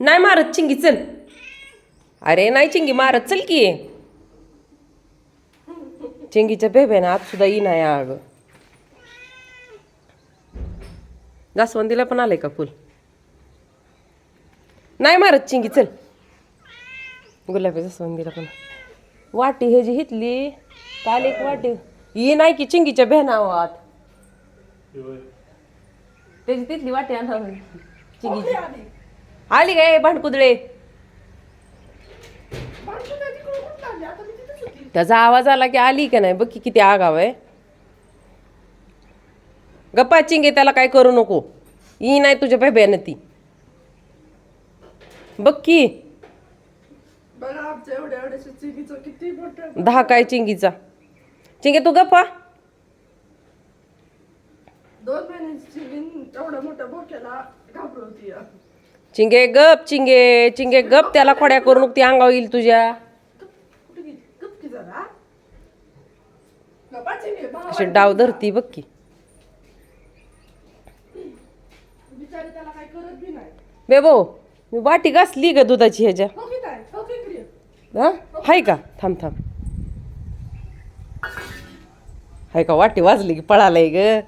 नाही मारत चिंगी चल. अरे नाही चिंगी मारत चल की. चिंगीच्या बेब्यानं आत सुद्धा ई नाही अगं जास्वंदीला पण आलंय का फुल? नाही मारत चिंगी चल. गुलाबी जास्वंदीला पण. वाटी हे जी हितली काल एक वाटी. ही नाही की चिंगीच्या बेनावात. त्याची तिथली वाटी आणा चिंगीची. आली काय भांडकुदळे त्याचा आवाज आला की आली का नाही? बघ की किती आगाव आहे. गप्पा चिंगे त्याला काय करू नको. ई नाही तुझ्या बेब्यानं ती. बघ की. दहा काय चिंगीचा? चिंगे तू गप्पा दोन महिन्याची चिंगी एवढ्या मोठ्या बोक्याला घाबरवती चिंगे गप चिंगे चिंगे गप त्याला खोड्या करू ती अंगावर येईल तुझ्या. अशी डाव धरती बघ की. बेबो मी वाटी घासली ग दुधाची ह्याच्या. हा? हाय का? थांब थांब. हाय का? वाटी वाजली की पळालंय ग.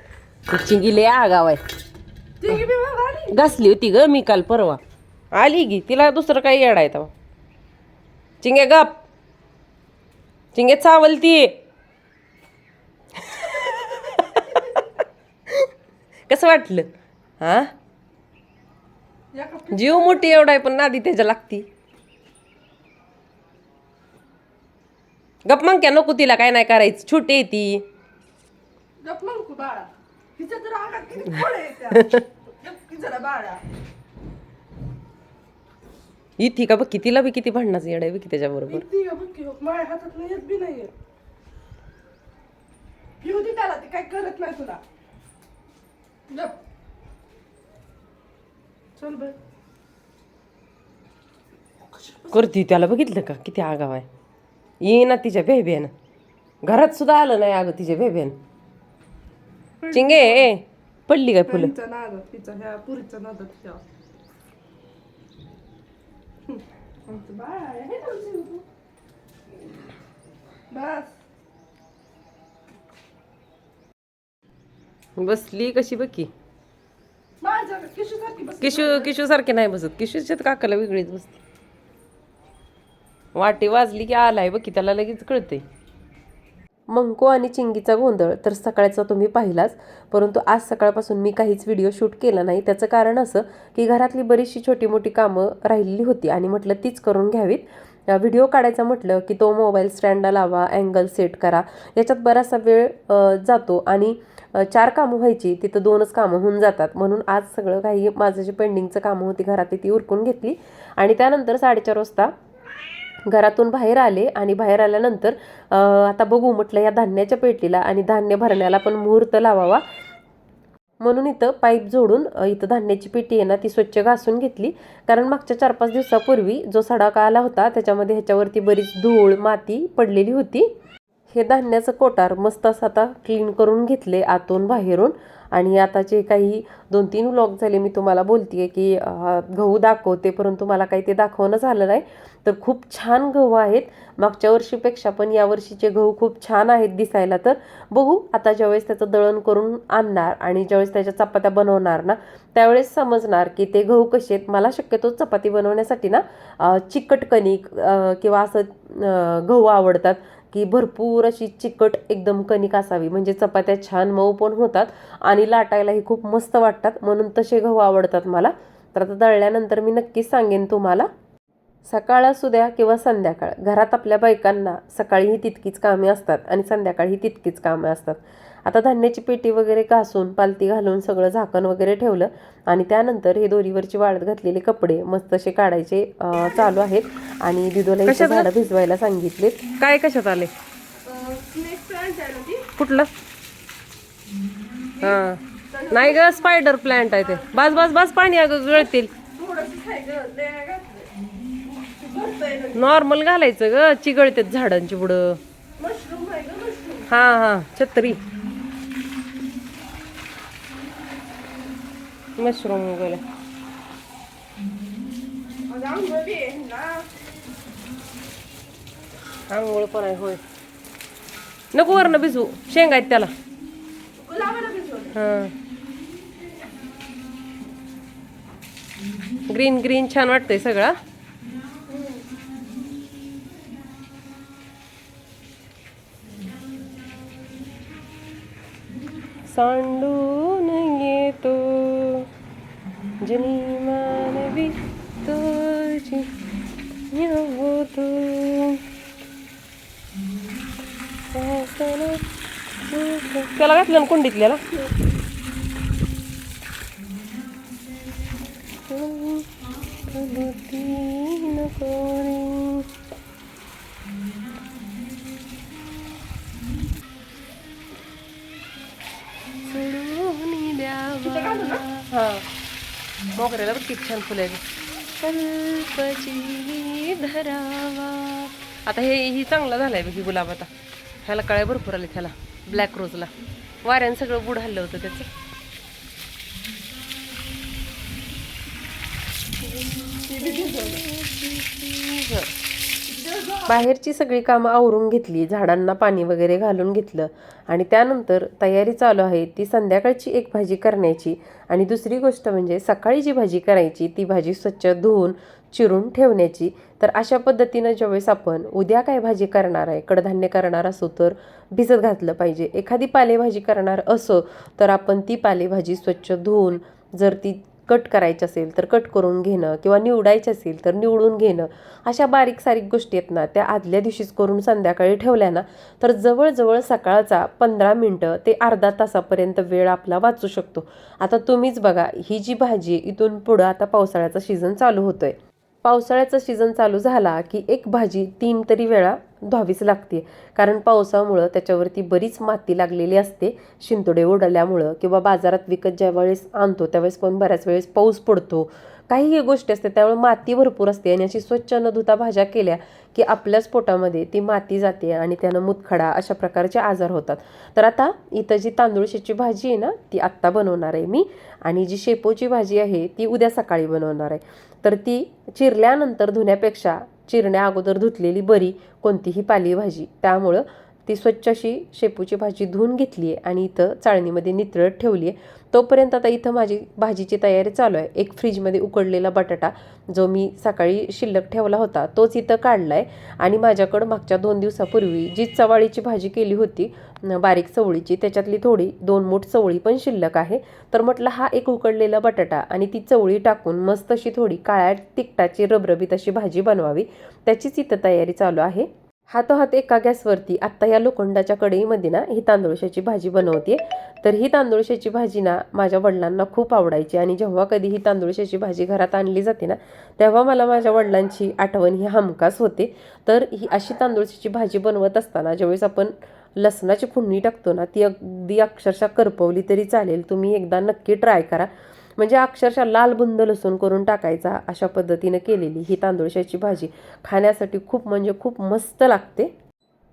चिंगी लय आगाव आहे. घासली होती ग मी काल परवा. आली गी. तिला दुसरं काही येडा आहे तेव्हा. चिंगे गप. चिंगे चावलती कसं वाटलं? हा? जीव मोठी एवढा आहे पण नादी त्याच्या लागती. गप मग क्या नको तिला काय नाही करायचं. छोटी आहे ती. गप म्हणू बाळा. तिच्या तर अंगात किती खोड येत्या. गपकी जरा बाळा. इथे का बघ की तिला बी किती भांडणाचं येड आहे बघ की त्याच्याबरोबर. बघ की हो, माझ्या हातात नाही येत बी नाहीये. दे त्याला ती काय करत नाही तुला. गप चल बाय करती त्याला बघितलं का? किती आगाव आहे. ये ना तिच्या बेब्यानं घरात सुद्धा आलं नाही अगं तिच्या बेब्यानं चिंगे ए, पडली काय फुलं? तिचा नादात तिचा ह्या पुरीचा नादात ह्या हम्म, आमचं बाळ आहे हे ना जीव. बस. बसली कशी बघ की. माझ्या किशोसारखी बस किशू किशू सारखे नाही बसत. किशूच्या तर काकाला वेगळीच बसते. वाटी वाजली की आलाय बघ की त्याला लगेच कळतंय. मंको आणि चिंगीचा गोंधळ तर सकाळचा तुम्ही पाहिलाच. परंतु आज सकाळपासून मी काहीच व्हिडिओ शूट केला नाही. त्याचं कारण असं की घरातली बरीचशी छोटी मोठी कामं राहिलेली होती आणि म्हटलं तीच करून घ्यावीत. व्हिडिओ काढायचा म्हटलं की तो मोबाईल स्टँडला लावा अँगल सेट करा. याच्यात बराचसा वेळ जातो आणि चार कामं व्हायची तिथं दोनच कामं होऊन जातात. म्हणून आज सगळं काही माझं जे पेंडिंगचं कामं होती घरात ती उरकून घेतली. आणि त्यानंतर साडेचार वाजता घरातून बाहेर आले आणि बाहेर आल्यानंतर आता बघू म्हटलं या धान्याच्या पेटीला आणि धान्य भरण्याला पण मुहूर्त लावावा. म्हणून इथं पाईप जोडून इथं धान्याची पेटी आहे ना ती स्वच्छ घासून घेतली. कारण मागच्या चार पाच दिवसापूर्वी जो सडाका आला होता त्याच्यामध्ये ह्याच्यावरती बरीच धूळ माती पडलेली होती. हे धान्याचं कोटार मस्त असं आता क्लीन करून घेतले आतून बाहेरून. आणि आता जे काही दोन तीन व्लॉग झाले मी तुम्हाला बोलते की गहू दाखवते परंतु मला काही ते दाखवणं झालं नाही. तर खूप छान गहू आहेत. मागच्या वर्षीपेक्षा पण या वर्षीचे गहू खूप छान आहेत दिसायला. तर बघू आता ज्यावेळेस त्याचं दळण करून आणणार आणि ज्यावेळेस त्याच्या चपात्या बनवणार ना त्यावेळेस समजणार की ते गहू कसे आहेत. मला शक्यतो चपाती बनवण्यासाठी ना चिकट कणिक किंवा असं गहू आवडतात. की भरपूर अशी चिकट एकदम कणिक असावी. म्हणजे चपात्या छान मऊ पण होतात आणि लाटायलाही खूप मस्त वाटतात. म्हणून तसे गहू आवडतात मला. तर आता दळल्यानंतर मी नक्कीच सांगेन तुम्हाला. सकाळ असू द्या किंवा संध्याकाळ. घरात आपल्या बायकांना सकाळीही तितकीच कामे असतात आणि संध्याकाळी तितकीच कामे असतात. आता धान्याची पेटी वगैरे घासून पालती घालून सगळं झाकण वगैरे ठेवलं आणि त्यानंतर हे दोरीवरची वाळत घातलेले कपडे मस्त असे काढायचे चालू आहेत आणि दिदोला झाडं भिजवायला सांगितलेत काय कशात आले? कुठलं? हा. नाही ग स्पायडर प्लांट आहे ते. बस बस बस पाणी अगं गळतील. नॉर्मल घालायचं ग चिगळतात झाडांची पुढं. हा हा छत्री. मशरूम वगैरे. आंघोळ पण आहे होय. नको वरनं भिजू शेंगा आहेत त्याला. हां. ग्रीन ग्रीन छान वाटतंय सगळा. सांडून येतो. जनी मानवी तुझी होतो त्याला घातलं ना कुंडीतल्याला? हा. मोगऱ्याला पण किती छान फुलं कल्पची धरावा. आता हे ही चांगला झालाय बघ ही गुलाब आता. ह्याला कळ्या भरपूर आले ह्याला ब्लॅक रोजला वाऱ्यानं सगळं बुड हल्लं होतं त्याचं. बाहेरची सगळी कामं आवरून घेतली झाडांना पाणी वगैरे घालून घेतलं. आणि त्यानंतर तयारी चालू आहे ती संध्याकाळची एक भाजी करण्याची. आणि दुसरी गोष्ट म्हणजे सकाळी जी भाजी करायची ती भाजी स्वच्छ धुवून चिरून ठेवण्याची. तर अशा पद्धतीनं ज्यावेळेस आपण उद्या काय भाजी करणार आहे कडधान्य करणार असो तर भिजत घातलं पाहिजे. एखादी पालेभाजी करणार असो तर आपण ती पालेभाजी स्वच्छ धुवून जर ती कट करायचं असेल तर कट करून घेणं किंवा निवडायचं असेल तर निवडून घेणं अशा बारीक सारीक गोष्टी आहेत ना त्या आदल्या दिवशीच करून संध्याकाळी ठेवल्या ना तर जवळजवळ सकाळचा पंधरा मिनटं ते अर्धा तासापर्यंत वेळ आपला वाचू शकतो. आता तुम्हीच बघा ही जी भाजी आहे, इथून पुढं आता पावसाळ्याचा सीझन चालू होतोय. पावसाळ्याचा सीझन चालू झाला की एक भाजी तीन तरी वेळा धुवावीच लागते. कारण पावसामुळं त्याच्यावरती बरीच माती लागलेली असते. शिंतोडे उडल्यामुळं किंवा बाजारात विकत ज्या वेळेस आणतो त्यावेळेस पण बऱ्याच वेळेस पाऊस पडतो. काहीही गोष्टी असते त्यामुळे माती भरपूर असते आणि अशी स्वच्छ न धुता भाज्या केल्या की आपल्याच पोटामध्ये ती माती जाते आणि त्यानं मुतखडा अशा प्रकारचे आजार होतात. तर आता इथं जी तांदूळशीची भाजी आहे ना ती आत्ता बनवणार आहे मी. आणि जी शेपूची भाजी आहे ती उद्या सकाळी बनवणार आहे. तर ती चिरल्यानंतर धुण्यापेक्षा चिरण्या अगोदर धुतलेली बरी कोणतीही पालेभाजी. त्यामुळं ती स्वच्छ अशी शेपूची भाजी धुवून घेतली आहे आणि इथं चाळणीमध्ये नितळत ठेवली आहे. तोपर्यंत आता इथं माझी भाजीची तयारी चालू आहे. एक फ्रीजमध्ये उकडलेला बटाटा जो मी सकाळी शिल्लक ठेवला होता तोच इथं काढला आहे. आणि माझ्याकडं मागच्या दोन दिवसापूर्वी जी चवाळीची भाजी केली होती बारीक चवळीची त्याच्यातली थोडी दोन मूठ चवळी पण शिल्लक आहे. तर म्हटलं हा एक उकडलेला बटाटा आणि ती चवळी टाकून मस्त अशी थोडी काळ्या तिखटाची रबरबीत अशी भाजी बनवावी. त्याचीच इथं तयारी चालू आहे. हातोहात एका गॅसवरती आत्ता या लोखंडाच्या कढईमध्ये ना ही तांदूळशाची भाजी बनवते तर ही तांदूळशाची भाजी ना माझ्या वडिलांना खूप आवडायची आणि जेव्हा कधी ही तांदूळशाची भाजी घरात आणली जाते ना तेव्हा मला माझ्या वडिलांची आठवण ही हमखास होते. तर ही अशी तांदूळशाची भाजी बनवत असताना ज्यावेळेस आपण लसणाची फुंडणी टाकतो ना ती अगदी अक्षरशः करपवली तरी चालेल. तुम्ही एकदा नक्की ट्राय करा. म्हणजे अक्षरशः लाल बुंद लसूण करून टाकायचा अशा पद्धतीनं केलेली ही तांदूळशाची भाजी खाण्यासाठी खूप म्हणजे खूप मस्त लागते.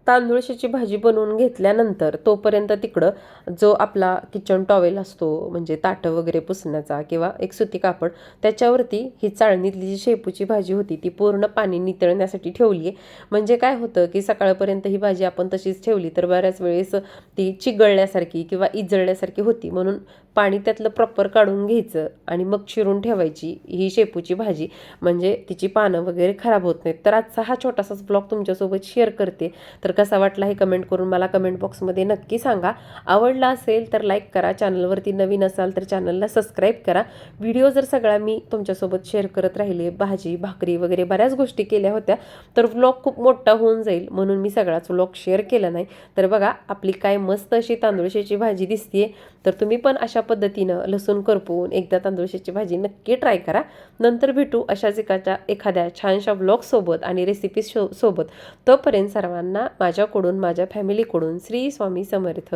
तांदूळशीची भाजी बनवून घेतल्यानंतर तोपर्यंत तिकडं जो आपला किचन टॉवेल असतो म्हणजे ताटं वगैरे पुसण्याचा किंवा एक सुती कापड त्याच्यावरती ही चाळणीतली जी शेपूची भाजी होती ती पूर्ण पाणी नितळण्यासाठी ठेवली आहे. म्हणजे काय होतं की सकाळपर्यंत ही भाजी आपण तशीच ठेवली तर बऱ्याच वेळेस ती चिगळण्यासारखी किंवा इजळण्यासारखी होती. म्हणून पाणी त्यातलं प्रॉपर काढून घ्यायचं आणि मग चिरून ठेवायची ही शेपूची भाजी. म्हणजे तिची पानं वगैरे खराब होत नाहीत. तर आजचा हा छोटासाच ब्लॉग तुमच्यासोबत शेअर करते. तर कसा वाटला हे कमेंट करून मला कमेंट बॉक्समध्ये नक्की सांगा. आवडला असेल तर लाईक करा. चॅनलवरती नवीन असाल तर चॅनलला सबस्क्राईब करा. व्हिडिओ जर सगळा मी तुमच्यासोबत शेअर करत राहिले भाजी भाकरी वगैरे बऱ्याच गोष्टी केल्या होत्या तर व्लॉग खूप मोठा होऊन जाईल म्हणून मी सगळाच व्लॉग शेअर केला नाही. तर बघा आपली काय मस्त अशी तांदूळशाची भाजी दिसतीये. तर तुम्ही पण अशा पद्धतीनं लसूण करपून एकदा तांदूळशाची भाजी नक्की ट्राय करा. नंतर भेटू अशाच एकाच्या एखाद्या छानशा ब्लॉगसोबत आणि रेसिपी शो सोबत. तोपर्यंत सर्वांना माझ्याकडून माझ्या फॅमिलीकडून श्री स्वामी समर्थ.